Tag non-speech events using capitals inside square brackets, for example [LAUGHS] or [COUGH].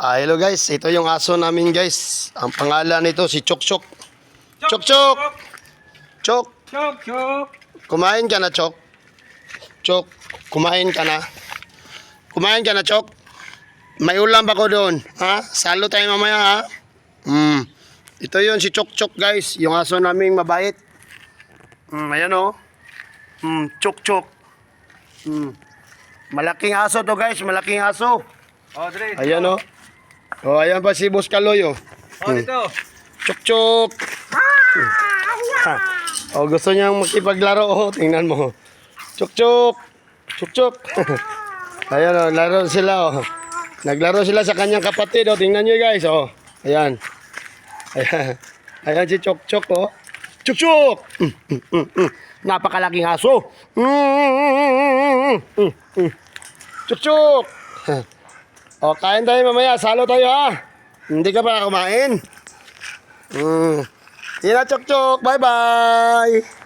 Ah, hello guys, ito yung aso namin guys. Ang pangalan nito si Chok Chok. Chok Chok! Chok, Chok, chok. kumain ka na Chok. Chok, kumain ka na. Kumain ka na Chok. May ulam pa ko doon. Ha? Salo tayo mamaya ha. Hmm. Ito yun si Chok Chok guys. Yung aso naming mabait. Hmm, ayan o. Hmm, Chok Chok. Hmm. Malaking aso to guys, malaking aso. Oh. Ayan o. Oh, ayan pa si Boss Kaloy oh. Oh, dito. Chok chok. Ha. Oh, gusto niyang makipaglaro oh, tingnan mo. Chok chok. Chok chok. [LAUGHS] Ayan oh, laro sila oh. Naglaro sila sa kanyang kapatid oh, tingnan niyo guys oh. Ayan. Ayan. [LAUGHS] Ayan si Chok Chok oh. Chok Chok. Mm, mm, mm, mm. Napakalaking aso. Mm, mm, mm, mm, mm, mm. O, kain tayo mamaya. Salo tayo ha. Hindi ka pa kumain. Mm. Tira, chok chok. Bye-bye.